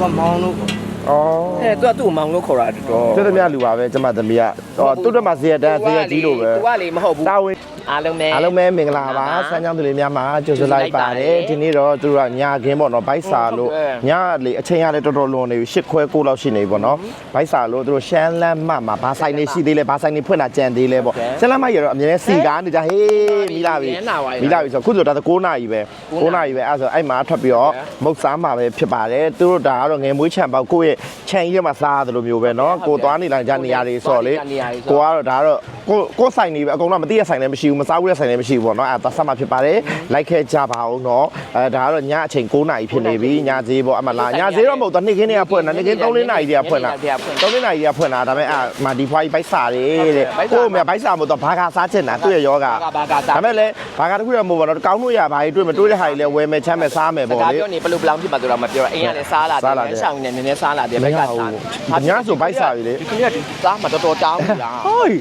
ကမောင်းလို့ဩအဲသူကသူ့ကိုမောင်းလို့ခေါ်တာတော်ကျွတ်သမျှလူပါပဲကျမသမီးကဟောသူ့တက်မှာဇေယတန်းဇေယကြီးလို့ပဲသူကလေမဟုတ်ဘူးတာဝန် အားလုံးပဲအားလုံးပဲမင်္ဂလာပါဆန်းချောင်းသူလေးများမှာကြိုဆိုလိုက်ပါတယ်ဒီနေ့တော့သူတို့ကညာခင်းပေါ့နော်ဘိုက်စာလို့ညလေအချိန်ရလဲတော်တော်လွန်နေပြီရှစ်ခွဲကိုလောက်ရှိနေပြီပေါ့နော်ဘိုက်စာလို့သူတို့ရှမ်းလမ်းမမှာဘာဆိုင်နေရှိသေးလဲဘာဆိုင်နေဖွင့်တာကြံသေးလဲပေါ့ရှမ်းလမ်းမရတော့အမြဲတမ်းစီကားနေကြဟေးမိလာပြီမိလာပြီဆိုခုဆိုဒါ9နာရီပဲ9နာရီပဲအဲ့ဆိုအဲ့မှာထွက်ပြီးတော့မုတ်စားမှာပဲဖြစ်ပါတယ်သူတို့ဒါကတော့ငယ်မွေးချံပေါက်ကိုယ့်ရဲ့ခြံကြီးထဲမှာစားရတယ်လို့မျိုးပဲနော်ကိုသွားနေလာကြနေရာတွေဆိုတော့လေကိုကတော့ဒါကတော့ကိုကိုဆိုင်နေပဲအကုန်လုံးမသိရဆိုင်လည်းမရှိဘူးမစားဘူးတဲ့ဆိုင်လည်းမရှိဘူးပေါ့နော်အဲ့ဒါဆက်မှာဖြစ်ပါတယ်လိုက်ခဲ့ကြပါအောင်နော်အဲဒါကတော့ညအချိန်9နာရီဖြစ်နေပြီညဈေးပေါ့အမလားညဈေးတော့မဟုတ်တော့နေ့ခင်းတွေကဖွင့်တာနေ့ခင်း3လနာရီတွေကဖွင့်တာ3လနာရီတွေကဖွင့်တာဒါပေမဲ့အာမာဒီဖွားကြီးဘိုက်စာတွေတဲ့ကို့မြဘိုက်စာမို့တော့ဘာကစားချင်တာသူ့ရဲ့ယောဂဘာဘာကစားဒါပေမဲ့လည်းဘာကတခုရမို့ပေါ့နော်ကောင်းလို့ရပါကြီးတွေ့မတွေ့တဲ့ဟာကြီးလည်းဝယ်မယ်ချမ်းမယ်စားမယ်စပေါ့ကားလေပြောနေဘယ်လိုပလောင်ဖြစ်မှာဆိုတော့မပြောတော့အိမ်ကလည်းစားလာတယ်ရှောင်းနေနည်းနည်းစားလာတယ်ဘက်ကစားညဆိုဘိုက်စာပြီလေဒီကနေ့ကစားမှာတော်တော်တောင်းပြီလားဟိုး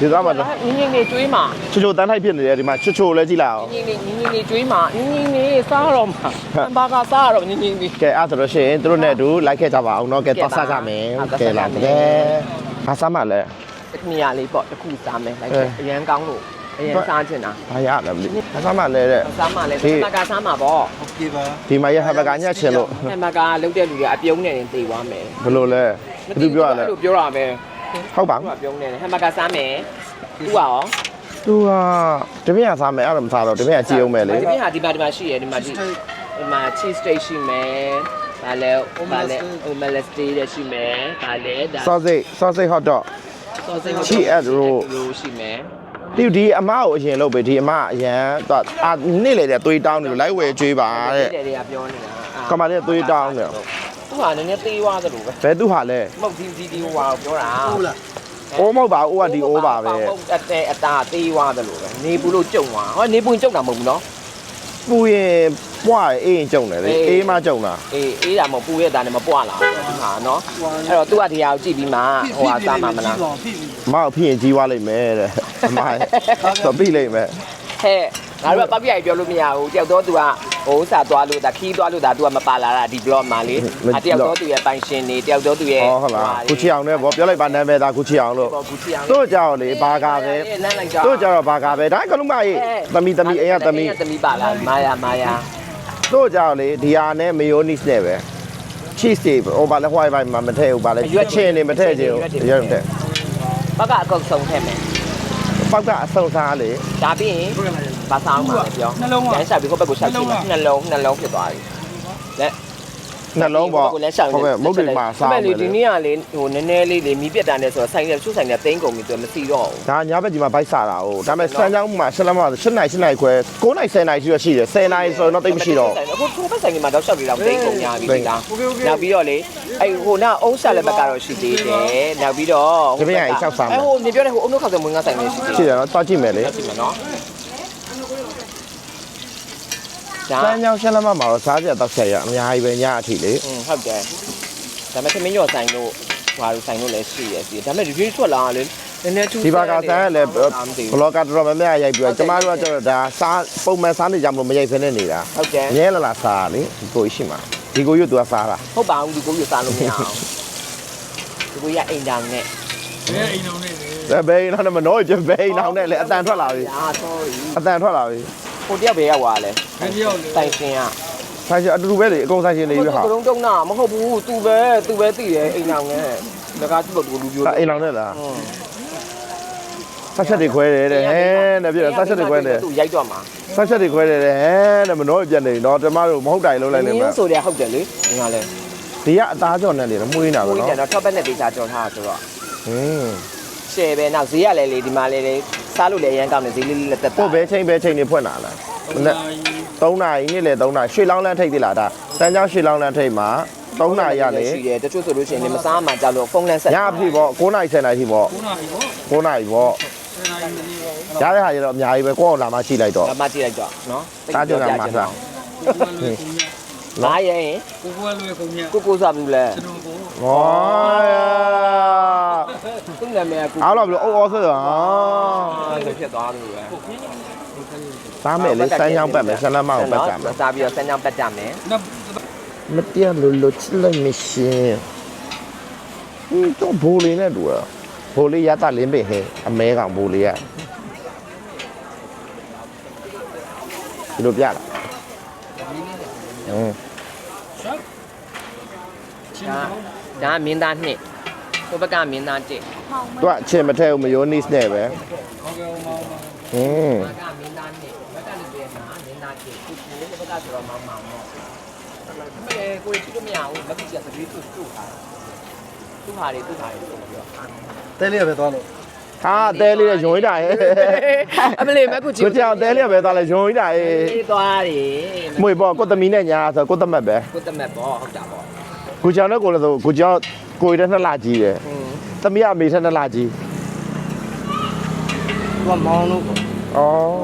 ဒီသားမှာငင်းငင်းလေးကျွေးမှာချိုချိုတန်းထိုက်ဖြစ်နေတယ်ဒီမှာချိုချိုလည်းကြည့်လိုက်အောင်ငင်းငင်းငင်းငင်းကျွေးမှာငင်းငင်းလေးစားတော့မှာဘာကစားတော့ငင်းငင်းလေးကဲအဲ့ဆိုလို့ရှိရင်တို့နဲ့အတူလိုက်ခဲ့ကြပါအောင်နော်ကဲသွားစားကြမယ်ဟုတ်ကဲ့ကဲလာကဲဘာစားမှလဲတခဏရလေးပေါ့တခုစားမယ်လိုက်အရန်ကောင်းလို့အရန်စားချင်တာဘာရလဲမသိဘာစားမှလဲတဲ့စားမှလည်းဘာကစားမှာပေါ့ဒီမှာရဟဘကညက်ချင်လို့ဟမ်ဘာကလုတ်တဲ့လူတွေအပြုံးနေရင်တေသွားမယ်ဘယ်လိုလဲဘယ်သူပြောရလဲလို့ပြော တာပဲဟုတ်ပါသူကပြုံးနေတယ်ဟမ်ဘာကစားမယ်သူကရောသူကတပည့်ရစားမယ်အဲ့ဒါမစားတော့တပည့်ရကြည့်အောင်မယ်လေဒီပြင်ဟာဒီမှာဒီမှာရှိရဒီမှာဒီဒီမှာ cheese steak ရှိမယ်ဗာလဲဗာလဲ omelette steak ရရှိမယ်ဗာလဲဒါ sausage sausage hot dog sausage cheese at roll ရိုးရှိမယ်ဒီဒီအမကိုအရင်လုပ်ပေးဒီအမအရန်တော့အာနေ့လေတဲ့သွေးတောင်းနေလို့လိုက်ဝယ်ကျွေးပါတဲ့တဲ့တွေကပြောနေတာကမလေးသွေးတောင်းနေ သူကနည်းနည်းသေးသွားသလိုပဲဘယ်သူဟာလဲမဟုတ်ဒီဒီဒီဟိုဟာပြောတာအိုးမဟုတ်ပါဘူးအိုးကဒီအိုးပါပဲဟုတ်အတဲအတာသေးသွားသလိုပဲနေဘူးလို့ကြုံသွားဟောနေဘူးကြုံတာမဟုတ်ဘူးနော်ပူရင်ပွားအေးရင်ကြုံတယ်လေအေးမှကြုံတာအေးအေးတာမဟုတ်ပူရဲ့အတာနဲ့မပွားလာဘူးဟာနော်အဲ့တော့ तू ကဒီဟာကိုကြည့်ပြီးမှဟိုဟာစားမှာမလားမောက်ဖြစ်ရင်ကြီးွားလိုက်မယ်တဲ့အမတော့ပြီးလိုက်မယ်ဟဲ့ငါတို့ကပပရိုက်ပြောလို့မရဘူးတယောက်တော့ तू က ဟိုဥစားသွားလို့ဒါခီးသွားလို့ဒါသူကမပါလာတာဒီ blog မှာလေအတယောက်တော့သူရဲ့ပိုင်ရှင်နေတယောက်တော့သူရဲ့ဟောဟုတ်လားကုချီအောင်နဲ့ဗောပြောလိုက်ပါနာမည်ဒါကုချီအောင်လို့တို့ကြောက်လေဘာကာပဲတို့ကြောက်တော့ဘာကာပဲဒါကလုံးမကြီးသမီသမီအိမ်ကသမီသမီပါလာမာယာမာယာတို့ကြောက်လေဒီဟာနဲ့မယိုနီစ်နဲ့ပဲ cheese တွေဟိုဘာလဲ white white မှာမထည့်ဘူးဘာလဲရွက်ချင်းတွေမထည့်ချင်ဘူးရွက်ထည့်ဘက်ကအကုန်ဆုံးထည့်မယ်ပောက်ကအဆုံးစားလေဒါပြီးရင် ဘာဆောင်မှာလဲပြောနှလုံးကလမ်းလျှောက်ပြီးဟိုဘက်ကိုလျှောက်ကြည့်နှလုံးနှလုံးဖြစ်သွားပြီလက်နှလုံးပေါ့ကိုလည်းရှောင်းဟုတ်ကဲ့မုတ်တွေမှာစားမယ်လေလေဒီနေ့ကလေဟိုနည်းနည်းလေးလေမီးပြတ်တာနဲ့ဆိုတော့ဆိုင်ရဆုဆိုင်ရတိန်းကုန်ပြီသူမစီတော့ဘူးဒါညာဘက်ကြီးမှာဘိုက်စားတာဟုတ်ဒါပေမဲ့စမ်းချောင်းမှာဆက်လက်မှာ7နိုင်7နိုင်ခွဲ9နိုင်10နိုင်ရှိရရှိတယ်10နိုင်ဆိုတော့တိတ်မရှိတော့အခုထိုးဘက်ဆိုင်ကမှာတော့ရှောက်ပြီးတော့တိန်းကုန်များပြီဒီလားနောက်ပြီးတော့လေအဲ့ဟိုနာအုံးဆက်လက်ဘက်ကတော့ရှိသေးတယ်နောက်ပြီးတော့အဲ့ဟိုနေပြောတယ်ဟိုအုံးနှုတ်ခောက်တဲ့မွေးငါဆိုင်လေးရှိသေးရှိတယ်တယ်နော်တွားကြည့်မယ်လေရှိမယ်နော် ဒါ စမ်းချောင်းဆက်လက်မှာတော့စားကြတော့ဆက်ရအများကြီးပဲညအထိလေ อืมဟုတ်တယ်ဒါပေမဲ့သမင်းရော်ဆိုင်တို့ဘာလို့ဆိုင်တို့လည်းရှိရစီဒါပေမဲ့ဒီကြီးထွက်လာလေနည်းနည်းထူး ဒီဘာကစားရလဲဘလော့ကတော်တော်များများရိုက်ပြီးတော့ကျမတို့ကကျတော့ဒါစားပုံမှန်စားနေကြမလို့မရိုက်ဖ ೇನೆ နေတာ ဟုတ်တယ် အငဲလာလာစားလေဒီကိုရှိမှာဒီကိုရွတ်သူကစားတာ ဟုတ်ပါဘူးဒီကိုကြီးစားလို့မရအောင်ဒီကိုရအိမ်တောင်နဲ့ ဒါဘယ်နောက်နဲ့မနှောပြဘယ်နောက်နဲ့လေအတန်ထွက်လာပြီ အာ sorry အတန်ထွက်လာပြီ ဟိုတယောက်ပဲရောက်သွားလဲတိုင်ရှင်ကဆိုင်ရှင်အတူတူပဲလေအကုန်ဆိုင်ရှင်နေပြီဟာကရုံးတုံးနာမဟုတ်ဘူးသူပဲသူပဲသိတယ်အိမ်တောင်နဲ့ဒါကသူ့ကိုလူပြိုးအိမ်လောင်နဲ့လားဆက်ချက်တွေခွဲတယ်တဲ့ဟဲတဲ့ပြည့်ဆက်ချက်တွေခွဲတယ်သူရိုက်တော့မှာဆက်ချက်တွေခွဲတယ်တဲ့ဟဲတဲ့မနှောပြနေတော့ကျမတို့မဟုတ်တိုင်လုံးလိုက်နေနမှာင်းဆိုတယ်ဟုတ်တယ်လေဒီကလဲဒီကအသားကြော်နဲ့လေမွေးနေတာပဲကိုကြီးနော်ကတော့ထောက်ပတ်နဲ့ဒေတာကြော်ထားတာဆိုတော့ဟင်းရှယ်ပဲနောက်ဈေးရလဲလေဒီမှာလဲလေ စားလို့လည်းအရန်ကောင်းတယ်ဈေးလေးလေးလက်သက်တာကိုဘဲချိန်ဘဲချိန်နေဖွင့်လာလားနဲ့3နာရီနေ့လေ3နာရီရွှေလောင်းလန်းထိတ်သေးလားဒါတန်းချောင်းရွှေလောင်းလန်းထိတ်မှာ3နာရီရလေရှိတယ်တချို့ဆိုလို့ရှိရင်လည်းမစားမှကြောက်လို့ဖုန်းလန်းဆက်ညအဖြစ်ပေါ့9နာရီ10နာရီထိပေါ့9နာရီပေါ့9နာရီပေါ့ရတဲ့ဟာကျတော့အများကြီးပဲကိုယ့်ကိုလာမှရှိလိုက်တော့ဒါမှကြည့်လိုက်တော့နော်တားကြတာမှာစား လာရင်ကိုကိုလွယ်ကုန်မြတ်ကိုကိုစားဘူးလဲကျွန်တော်ကိုဟောသူ့နာမည်ကကိုအားလို့ဘလို့အော်အော်ဆိုတော့ဆိုဖြစ်သွားလို့ပဲစားမယ်လေစမ်းချောင်းပတ်မယ်ဆလမ်းမကိုပတ်ကြမယ်စားပြီးတော့စမ်းချောင်းပတ်ကြမယ်နောက်မတရားလို့လို့ချစ်လိုက်မရှင်ဟင်းတော့ဘိုးလေးနဲ့တူရဘိုးလေးရတာလင်းပင်ဟဲအမဲကောင်ဘိုးလေးရဒီလိုပြလာဟင်း ဒါဒါမင်းသားနှစ်ဟိုဘက်ကမင်းသားတစ်သူကအချင်းမထဲဘူးမယိုနီးစ်နဲ့ပဲဟုတ်ကဲ့မောင်မောင်ဟင်းဘက်ကမင်းသားနှစ်ဘက်ကလည်းပြန်မှာမင်းသားတစ်ခုခုဘက်ကဆိုတော့မောင်မောင်တော့မလဲကိုယ်ကြည့်လို့မရဘူးလက်ကြည့်ရသတိသူ့သူ့ဟာသူ့ဟာတွေသူ့ဟာတွေဆိုပြီးတော့တဲလေးပဲသွားလို့ဟာအသေးလေးရုံးရတာဟဲ့အမလေးမကူကြည့်ကိုကြောင်အသေးလေးပဲသွားလဲရုံးရတာဟဲ့အေးသွားတယ်မွေပေါ့ကိုသမီးနဲ့ညာဆိုကိုသမက်ပဲကိုတမက်ပေါ့ဟုတ်တာပေါ့ ကိုကြောင်နဲ့ကိုလည်းဆိုကိုကြောင်ကိုရတဲ့နှစ်လကြီးတယ် อืม သမီးအမေထက်နှစ်လကြီး သူကမောင်လို့ ဩ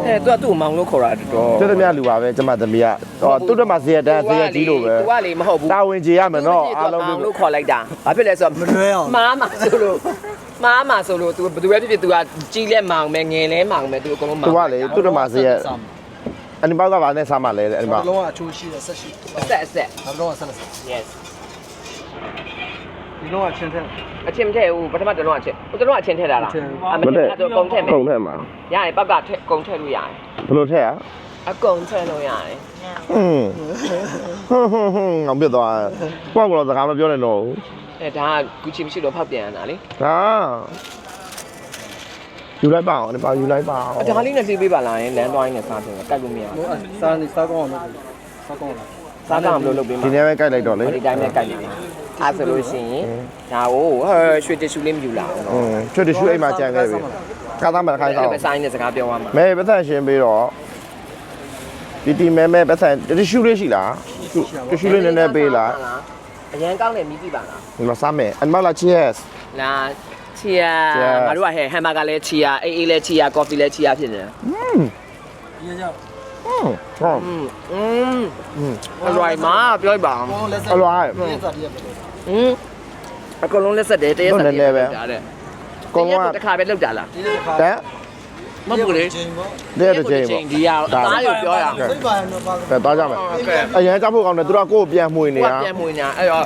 အဲသူကသူ့မောင်လို့ခေါ်တာတော် တဲ့သမီးလူပါပဲကျမသမီးကဟောသူ့တမဇေယတန်းဇေယကြီးလို့ပဲ သူကလေမဟုတ်ဘူး တာဝန်ကြီးရမယ်နော်အားလုံး မောင်လို့ခေါ်လိုက်တာဘာဖြစ်လဲဆိုတော့ မလွဲအောင် မားမှာဆိုလို့မားမှာဆိုလို့ तू ဘယ်သူပဲဖြစ်ဖြစ် तू ကကြီးလဲမောင်မယ်ငယ်လဲမောင်မယ် तू အကုန်လုံးမောင် သူကလေသူ့တမဇေယအနိမောက်ကဘာနဲ့စားမှလဲတဲ့အနိမောက် လုံးဝအချိုးရှိတယ်ဆက်ရှိ အဆက်အဆက် ဒါလုံးဝဆက်လက်ဆက် yes ဒီ လုံးဝချင်းတဲ့အချင်းမထည့်ဘူးပထမတစ်လုံးအချင်းဟိုတစ်လုံးအချင်းထည့်တာလားအချင်း အမထည့်တော့ကုန်ထည့်မယ်ကုန်ထဲမှာရရင်ပောက်ကထည့်ကုန်ထည့်လို့ရတယ်ဘယ်လိုထက်อ่ะအကုန်ထည့်လို့ရတယ်ဟွန်းဟွန်းဟွန်းဟွန်းငောင်ပြတ်သွားပေါ့ကတော့စကားမပြောနဲ့တော့အဲဒါကဂူချီမရှိလို့ဖောက်ပြန်ရတာလေဟာယူလိုက်ပါအောင်ဒီပါယူလိုက်ပါအောင်အဒါလေးနဲ့လှေးပေးပါလားရင်လမ်းသွားရင်းနဲ့စားတယ်ကတ်လို့မရဘူးစားနေစားကောင်းအောင်လုပ်စားကောင်းအောင်စားကမလို့လုပ်ပေးမှာဒီနေ့ပဲကြိုက်လိုက်တော့လေဒီတိုင်းနဲ့ကတ်နေတယ် အားဆိုလို့ရှိရင်ဒါကိုဟဲရွှေတ िश ူလေးမယူလာဘူး อื နော် มချွတ်တရှူအိမ်မှာကြံခဲ့ပြီကားသားမှာခိုင်း အဲ့ တော့ လိုပဲစားရင်းနဲ့စကားပြောရမှာ မဲပတ်သက်ရှင်ပြီးတော့ဒီတီမဲမဲပတ်သက်တရှူလေးရှိလားတရှူလေးနည်းနည်းပေးလား အရန်ကောင်းတယ်မြည်ကြည့်ပါလား ဒီမှာစားမယ်အန်မလာ cheers လာချီယာ Cheers ငါတို့ကဟဲ့ဟမ်ဘာဂါလည်းချီယာအေးအေးလည်းချီယာကော်ဖီလည်းချီယာဖြစ်နေတယ် อืม ရေးကြ อืมဟော อืมอืม อืม อร่อยมากပြောလိုက်ပါအောင် ဘောလက်ဆက် အလွိုင်း ရေးစားတည်းပဲ อืมအကုန်လုံးလက်ဆက်တယ်တရက်ဆက်ဟုတ်တယ်လည်းပဲဒါတဲ့ကုန်းကတစ်ခါပဲလောက်တာလားဒီလိုခါတဲ့မဟုတ်ဘူးလေချိန်ပေါ့တဲ့တစ်ချိန်ပေါ့ဒီရအသားကိုပြောရအောင်စိတ်ပါရတော့ပါပဲသွားကြမယ်ဟုတ်ကဲ့အရင်ကြောက်ဖို့ကောင်းတယ်သူတို့ကကိုယ်ပြန်မှွေနေကိုရကပြန်မွေးညာအဲ့တော့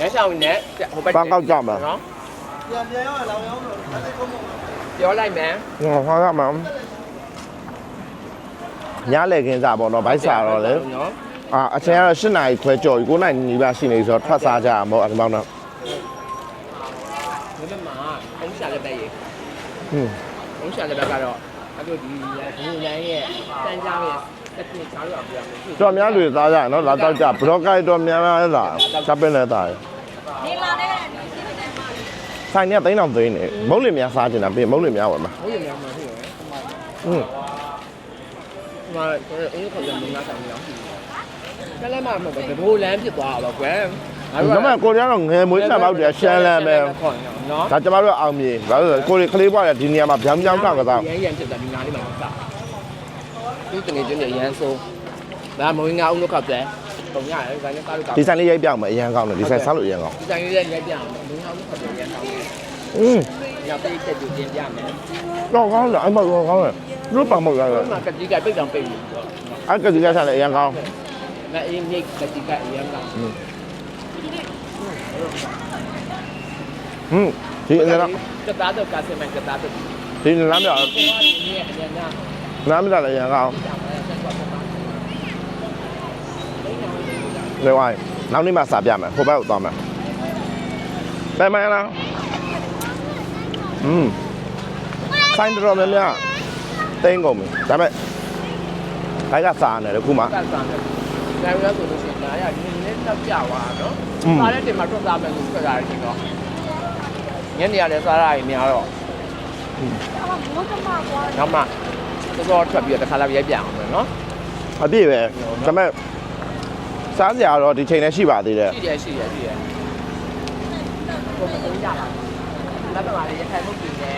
ရဲဆောင်နဲ့ဟိုဘက်ပန်းကောက်ကြမှာနော်ပြန်ပြန်ရောလောင်ရောလို့အဲ့ဒါကုန်မပြောလိုက်မယ်ဟောဟောကမှာညလေခင်းစားပေါ့နော်ဘိုက်စားတော့လေနော် အာအချိန်ကတော့၈နာရီခွဲကြော်ပြီ9နာရီနီးပါးရှိနေပြီဆိုတော့ထွက်စားကြအောင်ပေါ့အဲ့ဒီမှာတော့ဒီမှာအုံးရှာလက်ပဲရေဟွန်းအုံးရှာလက်ပဲကတော့အဲ့လိုဒီဒီလိုင်းရဲ့တန်ကြားရဲ့တစ်ခုစားလို့အောင်ပြရမယ်တော်များလူစားကြရနော်လာတော့ကြဘလော့ကိုက်တော်များများလာချပ်ပင်းလည်းတာရနေလာတဲ့ဆိုင်ကတိုင်းအောင်သိနေမုံလင်များစားကျင်တာပြင်မုံလင်များဝယ်မှာမုံလင်များမှာဖြစ်ရယ်ဟွန်းဒီမှာအင်းခေါ်တယ်မင်းသားဆောင်ရအောင် ည်းမမဟုတ်ဘူးဘိုးလမ်းဖြစ်သွားတော့ကွယ်။ဒါပေမဲ့ကိုရီးယားတော့ငယ်မွေးဆက်ပေါက်တည်းရှမ်းလန်းပဲခေါ်နော်ဒါကျမတို့အောင်မြေဘာလို့လဲကိုရီကလေးဘွားရဒီနေရာမှာဗျောင်းဗျောင်းတောက်ကစားရမ်းရမ်းဖြစ်တာဒီနားလေးမှာစ။ဒီတငယ်ချင်းတွေရမ်းဆိုး။ဒါမဝင်ငါအောင်လို့ခောက်တယ်။ပုံရတယ်ဒါနဲ့ကားလို့ကောက်ဒီဆိုင်လေးရိုက်ပြအောင်မယ်အရန်ကောင်းတယ်ဒီဆိုင်စားလို့အရန်ကောင်းဒီဆိုင်လေးရိုက်ပြအောင်မဝင်ငါအောင်လို့ခောက်တယ်ရမ်းကောင်းတယ်อืม။ညပိတ်တက်ကြည့်တင်ပြမယ်တော့ကောင်းတယ်အဲ့မကောင်းတယ်လို့ပါမောက်ရတယ်။ဒီမှာကတိကပိတ်တောင်ပိတ်နေတော့အဲ့ကဒီကစားလည်းအရန်ကောင်း။ ဒါအေးမြိတ်ကတိကအရမ်းကောင်းဟွန်းဒီအရင်ကကတာတော့ကာစမန်ကတာတော့ဒီဒီလမ်းမြောက်ကနေ့အရင်ကလမ်းမြောက်လည်းအရန်ကောင်းလေဝိုင်းနောက်နေ့မှစာပြမယ်ဟိုဘက်ကိုသွားမယ်ပဲမလားอืมဆိုင်တော်များများတိန်းကုန်ပြီဒါပေမဲ့ဘိုက်ကစားနေတယ်ခုမှကတ်စားတယ်။ ဒါမျိုးဆိုလို့ရှိရင်ဒါရနည်းနည်းတော့ကြာသွားတော့อืม။စားတဲ့တင်မှာထွက်စားမယ်လို့ထွက်တာရချင်းတော့ညနေရတယ်စားရရင်များတော့ဘောကမှာကွာနောက်မှတော်တော်ထွက်ပြီးတော့တစ်ခါလာရိုက်ပြအောင်မယ်နော်အပြည့်ပဲဒါပေမဲ့စားစရာတော့ဒီချိန်နဲ့ရှိပါသေးတယ်။ရှိတယ်ရှိတယ်ရှိတယ်။ဘုံမသိကြလား။နောက်တော့လည်းရခိုင်မှုပြင်နေ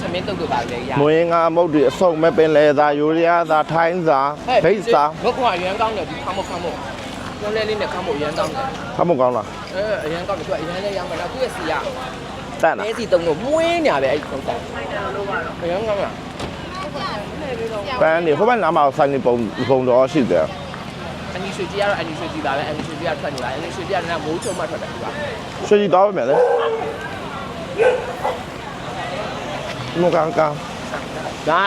ဒီသမင်းတုတ်တို့ပါလေရမွေးငါမုတ်တွေအစုံမဲ့ပင်လေသာယူရီးယားသာထိုင်းသာဘိတ်သာဘုတ်ကအရန်ကောင်းတယ်ဒီခါမခါမကျောင်းလေးလေးနဲ့ခါမအရန်ကောင်းတယ်ခမကောင်းလား။အဲအရန်ကောင်းတယ်သူကအရန်လေးရောင်းမှာလားသူ့ရဲ့စီကတတ်လားအဲစီတုံးတော့မွေးနေရပဲအဲ့ဒီတုံးတိုင်းအရန်ကောင်းလားပန်းနေဟိုဘက်နားမှာဆိုင်နေပုံပုံတော်ရှိတယ်အညီနီရွှေကြီးကတော့အန်နီရွှေကြီးပါပဲအန်နီရွှေကြီးကထွက်နေပါအန်နီရွှေကြီးကလည်းမိုးချုံမှထွက်တယ်သူကရွှေကြီးသွားပါမယ်လေ မကန်ကန်ဒါ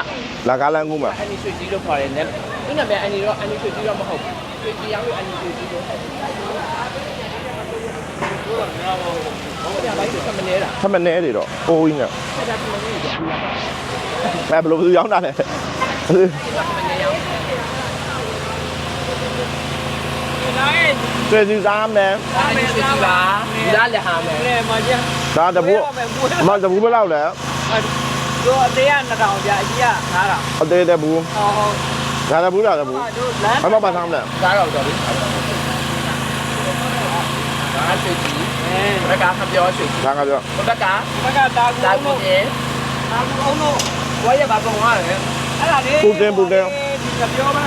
လာကားလန်းကူမှာအန်နီရွှေကြီးလို့ခေါ်တယ်နဲ့သူနာမည်အန်နီတော့အန်နီရွှေကြီးတော့မဟုတ်ဘူးရွှေကြီးရောင်းလို့အန်နီရွှေကြီးလို့ဟုတ်တယ်ဟုတ်တယ်ဘာလို့ဆက်မနေတာထမနေတွေတော့အိုးကြီးနဲ့ဆက်တာဆက်မနေကြဘူးလားအဲဘယ်လိုဘယ်သူရောက်တာလဲဆက်မနေရောင်းကျွေးစီစားမယ်အန်နီရွှေကြီးပါဒါလည်းဟာမယ်လေမကျန်ဒါတဘူးမတဘူးဘယ်လောက်လဲ တို့အသေးက2000ကြာအကြီးက9000အသေးတဲ့ဘူးဟောဟောဒါတဘူးလားတဘူးတို့လမ်းဘာမှမဆောင်လဲဒါတော့တော်ပြီဒါရွှေကြီးအဲဘက်ကခပြောရွှေကြီးဒါကပြောဘက်ကဘက်ကတာကူဒါအောင်ကူလို့နေတာကူအောင်လို့ဝါရပါပုံရတယ်အဲ့ဒါလေးဒီကပြောပါ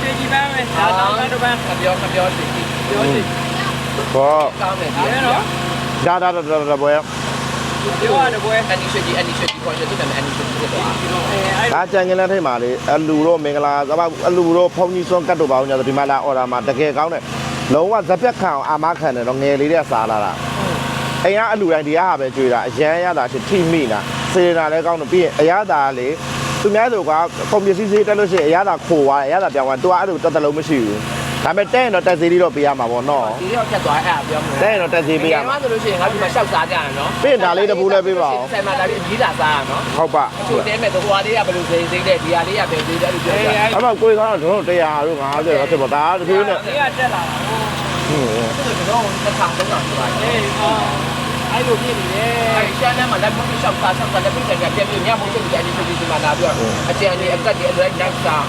ကျေကြီးပန်းမယ်ဒါတော့ဘန်းတော့ဘန်းခပြောခပြောရွှေကြီးပြောစီဘောကောင်းတယ်ဒါလည်းနော်ဒါဒါဒါဒါပွဲ ပြောရတယ်ကွယ်အန်နီရွှေကြီးအန်နီရွှေကြီးခေါ်တယ်သူနာမည်အန်နီရွှေကြီးဖြစ်သွားအဲအဲ့ဒါကြံငင်းတဲ့ထိတ်မှာလေအလူတော့မင်္ဂလာသဘာအလူတော့ဖုန်ကြီးစွန်းကတ်တော့ပါအောင်ညဒီမှာလာအော်ဒါမှာတကယ်ကောင်းတယ်လုံးဝဇက်ပြက်ခံအောင်အာမခံတယ်တော့ငယ်လေးတဲ့စားလာတာအိမ်ကအလူတိုင်းဒီကဟာပဲကြွေတာအရန်ရတာချစ်ထိမိတာစေတာလည်းကောင်းတယ်ပြီးရင်အရသာလေသူများတို့ကကွန်ပျူတာစီးတက်လို့ရှိရင်အရသာခိုးသွားတယ်အရသာပြောင်းသွားသူကအဲ့လိုတက်တလုံးမရှိဘူး ဒါပေမဲ့တဲ့ရင်တော့တက်စီလေးတော့ပေးရမှာပေါ့နော်ဒီတော့ဖြတ်သွားအဲ့ဒါပြောမလို့တဲ့ရင်တော့တက်စီပေးရဒီမှာမှာဆိုလို့ရှိရင်ငါဒီမှာရှောက်စားကြရနော်ပြီးရင်ဒါလေးတစ်ပူးလည်းပေးပါဦးဆိုင်မှာဒါပြီးကြီးတာစားရနော်ဟုတ်ပါချိုတဲမဲ့တော့ဟွာလေးကဘယ်လိုစိစိတဲ့ဒီဟာလေးကပဲသေးတယ်လို့ပြောကြတယ်အဲ့မှာကိုယ်ကတော့ကျွန်တော်100တို့50တော့ဖြစ်ပါဒါတပြေးနဲ့ဒီကတက်လာတာဟိုဟင်းကျွန်တော်တစ်ထောင်သုံးထောင်ဆိုတာအေးဟာအဲ့လိုဖြစ်နေတယ်အဲ့ရှမ်းထဲမှာလက်မရှောက်စားရှောက်စားလက်ပြတယ်ပြပြညမို့စိတ်ကြအန်နီရွှေကြီးမှာလာပြီးတော့အကျန်ဒီအကတ်ဒီအလွဲနောက်စား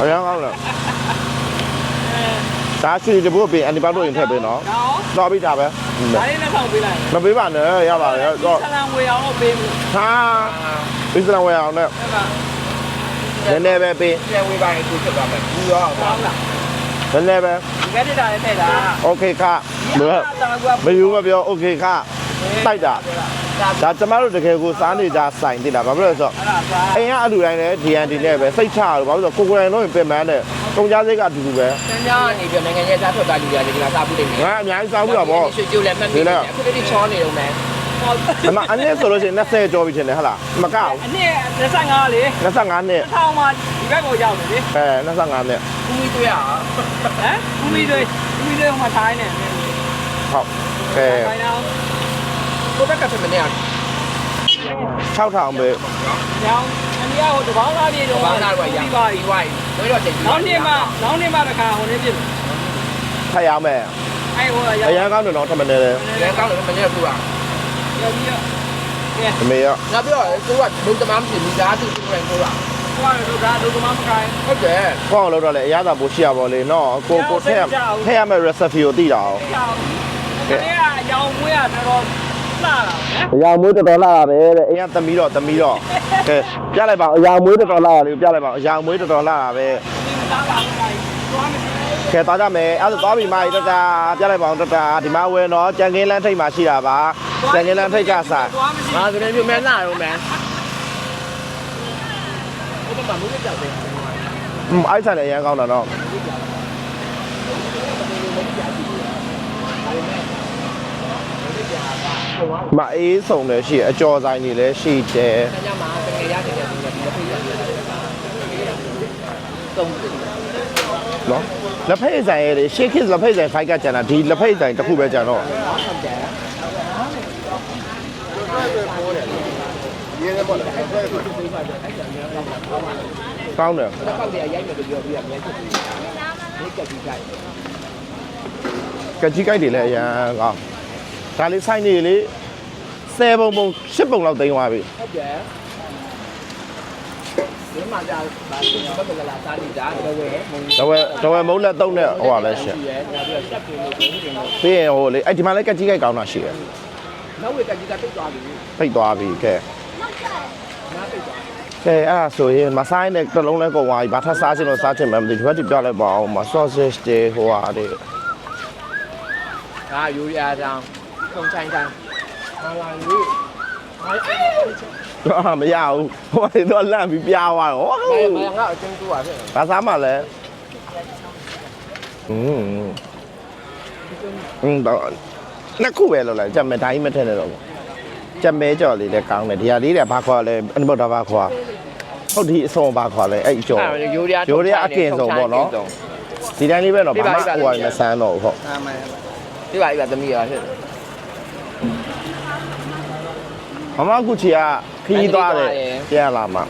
အရင်ကောင်းလား ဒါချီတပုတ်ပြင်အန်တီဘိုက်တို့ရင်ထည့်ပေးနော် နော် တော့ပြီးတာပဲ ဒါလေးနဲ့ဆောင်ပေးလိုက် မပေးပါနဲ့ရပါရဲ့တော့ ဆလံဝေအောင်လို့ပေးဘူး ဟာအစ္စလာမ်ဝယ်အောင်နဲ့ အဲ့မှာ နည်းနည်းပဲပေး ပြန်ဝေးပါရင်သူဖြစ်သွားမယ်ဘူးရော ကောင်းလား နည်းနည်းပဲ ဒီကနေ့တာလည်းထည့်တာ โอเคခဘယ် တာကူက မယူမပြောโอเคခတိုက်တာ ဒါကျမတို့တကယ်ကိုစားနေကြဆိုင်တိလားဘာဖြစ်လို့လဲဆိုတော့အဲ့ဒါပါအိမ်ကအလူတိုင်းလည်း DND နဲ့ပဲစိတ်ချလို့ဘာလို့လဲဆိုတော့ကိုကိုယ်တိုင်လုံးရင်ပြင်မန်းနဲ့ကုန်ကြစိတ်ကအတူတူပဲ။တန်းကြားနေပြနိုင်ငံရဲ့သားထွက်တာလူတွေကဒီကစားဘူးနေတယ်ငါအများကြီးစားဘူးတော့ဗောရွှေကျိုးလည်းမှတ်မိတယ်အခုတည်းချောနေတော့မယ်အမအနည်းဆိုလို့ရှိရင်20ကျော်ပြီထင်တယ်ဟဟလားမကောက်အနည်း25လေ25နှစ်ထောင်မှာဒီဘက်ကိုရောက်နေလေအဲ25နှစ်။ဘူးမီတွေ့ရအောင်ဟမ်ဦးမီတွေဦးမီတွေဟိုမှာထိုင်းနေဟုတ်ကဲ ထိုင်းတော့။ကိုဘက်ကဖြစ်မနေအောင်6000ပဲညောင်းအနီးဟိုတပေါင်းသားပြေတော့ဘာသာတော့ရပြီးပါပါပြီပြီ။ဝိုင်းတို့တော့ချိန်ကြည့်နောက်နေ့မှနောက်နေ့မှတခါဟိုနေ့ပြည့်ထပ်ရမယ်အဲ့ဟိုရအရန်ကောင်းတယ်နော်ထမနေတယ်။ရဲကောင်းတယ်မနေဘူးอ่ะရောက်ပြီးတော့ကဲအမေရ။နောက်ပြီးတော့သူကဘုံတမမ်းဖြစ်မိသားစုသူ့ရင်ကိုကဟိုကတော့ဒါဒုက္ခမမကိုင်းဟုတ်တယ်ကောင်းလို့တော့လေအရသာပို့ရှိရပါလေနော်ကိုကိုထည့်ထည့်ရမယ် recipe ကိုသိတာအောင်ကြောင်ဒီကရောင်မွေးရတော့ လာတာဟမ်အရာမွေးတော်တော်လာတာပဲတဲ့အိမ်ကသမီးတော့သမီးတော့ကဲပြလိုက်ပါအရာမွေးတော်တော်လာတာလေးပြလိုက်ပါအရာမွေးတော်တော်လာတာပဲဒီမှာလာလာသွားမယ်ကဲသွားကြမယ်အဲ့ဒါသွားပြီမာကြီးတတာပြလိုက်ပါအောင်တတာဒီမှာဝယ်နော်ကြံကင်းလန်းထိတ်မှာရှိတာပါကြံကင်းလန်းထိတ်ကစားသွားမရှိ။ငါဆိုရင်ပြမဲလာတော့မယ်။ဘုံတမမ်းမှုကြောက်တယ်อืมအိုက်ဆန်လည်းအရန်ကောင်းတာနော် မအေးဆုံးလည်းရှိအကျော်ဆိုင်တွေလည်းရှိတယ်။တန်းကြမှာတကယ်ရတယ်တယ်ဒီလိုဖိတ်ရတယ်။သုံးတယ်နော်လက်ဖက်ဆိုင်ရဲ့လေရှေ့ခစ်လက်ဖက်ဆိုင်ဖိုက်ကကျန်တာဒီလက်ဖက်ဆိုင်တစ်ခုပဲကျန်တော့။ဟုတ်တယ်။ကောင်းတယ်။တော့ပောက်တယ်ရိုက်မယ်လို့ပြောပြီးရမယ်။ဒီကတိကြိုက်ကကြီးကြိုက်တွေလည်းအရန်ကောင်း ဒါလေးဆိုင်နေလေ10ပုံပုံ10ပုံလောက်သိမ်းသွားပြီဟုတ်တယ်ဒီမှာကြာပါဒီဘက်ကလာစားနေကြတော့ဝဲမုံတော့ဝဲတော့ဝဲမုံလက်သုံးနဲ့ဟိုပါလဲရှင်ရဲနောက်ပြီးတော့ရှက်ပြင်းလို့ဘုံတင်လို့ပြီးရင်ဟိုလေအဲ့ဒီမှာလည်းကကြီးကြိုက်ကောင်းတာရှိတယ်နောက်ဝဲကကြီးကတိတ်သွားပြီဖိတ်သွားပြီကဲနားတိတ်သွားကဲအဲ့ဒါဆိုရင်မဆိုင်တဲ့တစ်လုံးလဲကုန်သွားပြီဘာထပ်စားချင်လို့စားချင်မှမသိဒီဘက်ဒီပြလိုက်ပါအောင်မ sausage တွေဟိုဟာတွေဒါယူရအောင် ခုံချိုင်းတိုင်းဟာလာယူဟာ အာမရဘူးဟိုဟာတွေတော့လန့်ပြီးပြားသွားတော့ဟော မမငါအချင်းတူပါဖြစ် ဘာစားမှလဲ อืมอืมတော့နှစ်ခုပဲလောက်လိုက်ကြက်မဲဒါကြီးမထက်နဲ့တော့ကြက်မဲကြော်လေးလည်းကောင်းတယ်ဒီဟာလေးတွေဘာခေါ်လဲအနဘတ်တာဘာခေါ်ဟုတ်ဒီအစုံဘာခေါ်လဲအဲ့အကျော် အဲ့ရိုးရ ရိုးရအကင်ဆုံးပေါ့နော်ဒီတိုင်းလေးပဲတော့ဘာမှဟိုကမဆန်းတော့ဘူးဟုတ် အာမန် ဒီပါဒီပါသမီးရဖြစ်တယ် မမကုချီကခီးသွားတယ်ပြန်လာမှာ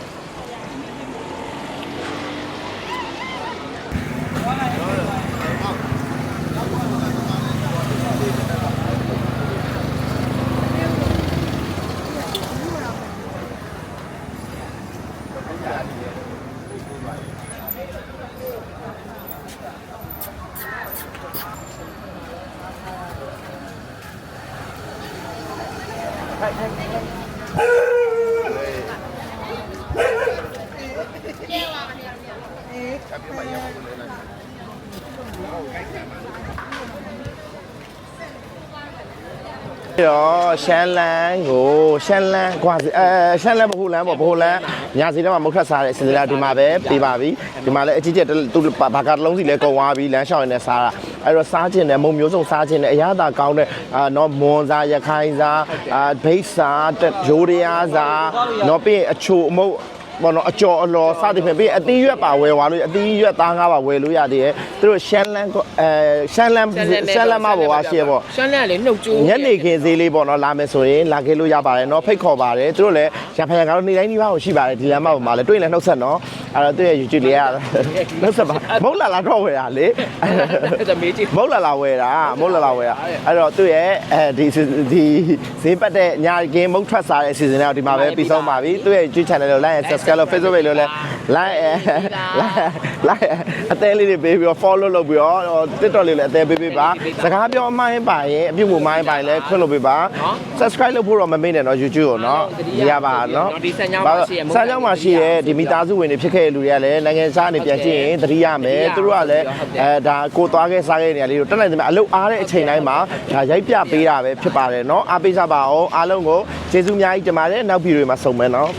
ရောရှမ်းလန်းကိုရှမ်းလန်းကွာအဲရှမ်းလန်းဘဟုလန်းပေါ့ဘဟုလန်းညာစီထဲမှာမုတ်ခတ်စားတဲ့အစီအစဉ်ဒီမှာပဲပြပါပြီဒီမှာလည်းအကြီးကျယ်သူဘာကတလုံးစီလည်းကုန်သွားပြီလမ်းလျှောက်ရင်းနဲ့စားတာ အဲ့တော့စားခြင်းနဲ့မုံမျိုးစုံစားခြင်းနဲ့အရသာကောင်းတဲ့အာနော်မွန်စားရခိုင်စားအာဘိတ်စားရိုးရရားစားနော်ပြီးရင်အချိုအမုတ် ဘောနော်အကျော်အလော်စသဖြင့်ပြီးရင်အသီးရွက်ပါဝယ်သွားလို့အသီးရွက်သားငါးပါဝယ်လို့ရသေးတယ်သူတို့ရှမ်းလန်းကိုအဲရှမ်းလန်းရှမ်းလန်းမဘောကရှေ့ပေါ့ရှမ်းလန်းကလေနှုတ်ကျိုးညနေခင်းဈေးလေးပေါ့နော်လာမယ်ဆိုရင်လာခဲ့လို့ရပါတယ်နော်ဖိတ်ခေါ်ပါတယ်သူတို့လည်းရန်ဖန်ကတော့နေ့တိုင်းဒီပါကိုရှိပါတယ်ဒီလမ်းမပေါ်မှာလည်းတွေ့ရင်လည်းနှုတ်ဆက်နော်အဲ့တော့သူ့ရဲ့ YouTube လေးကနှုတ်ဆက်ပါမဟုတ်လာလာတော့ဝယ်တာလေအဲ့ဒါမေးကြည့်မဟုတ်လာလာဝယ်တာမဟုတ်လာလာဝယ်တာအဲ့တော့သူ့ရဲ့အဲဒီဒီဈေးပတ်တဲ့ညာကင်းမုတ်ထွက်စားတဲ့ season လေးကိုဒီမှာပဲပြီးဆုံးပါပြီသူ့ရဲ့ YouTube channel ကို like and subscribe Skylo Facebook ပဲလို့လဲ like အဲ like အသေးလေးတွေပေးပြီးတော့ follow လုပ်ပြီးတော့ TikTok လေးလည်းအသေးပေးပေးပါစကားပြောအမှိုင်းပါရင်အပြုတ်မှုမိုင်းပါရင်လည်းခွင့်လုပ်ပေးပါ subscribe လုပ်ဖို့တော့မမေ့နဲ့နော် YouTube ကိုနော်ရပါနော်ဒီဆန်ကြောင်းမှာရှိရဆန်ကြောင်းမှာရှိရဒီမိသားစုဝင်တွေဖြစ်ခဲ့တဲ့လူတွေကလည်းနိုင်ငံခြားနေပြန်ကြည့်ရင်သတိရမယ်သူတို့ကလည်းအဲဒါကိုသွားခဲ့စားခဲ့နေရလေးတို့တက်နိုင်တယ်အလုပ်အားတဲ့အချိန်တိုင်းမှာဒါရိုက်ပြပေးတာပဲဖြစ်ပါတယ်နော်အားပေးစားပါအောင်အားလုံးကိုကျေးဇူးအများကြီးတင်ပါတယ်နောက်ဗီဒီယိုမှာဆုံမယ်နော်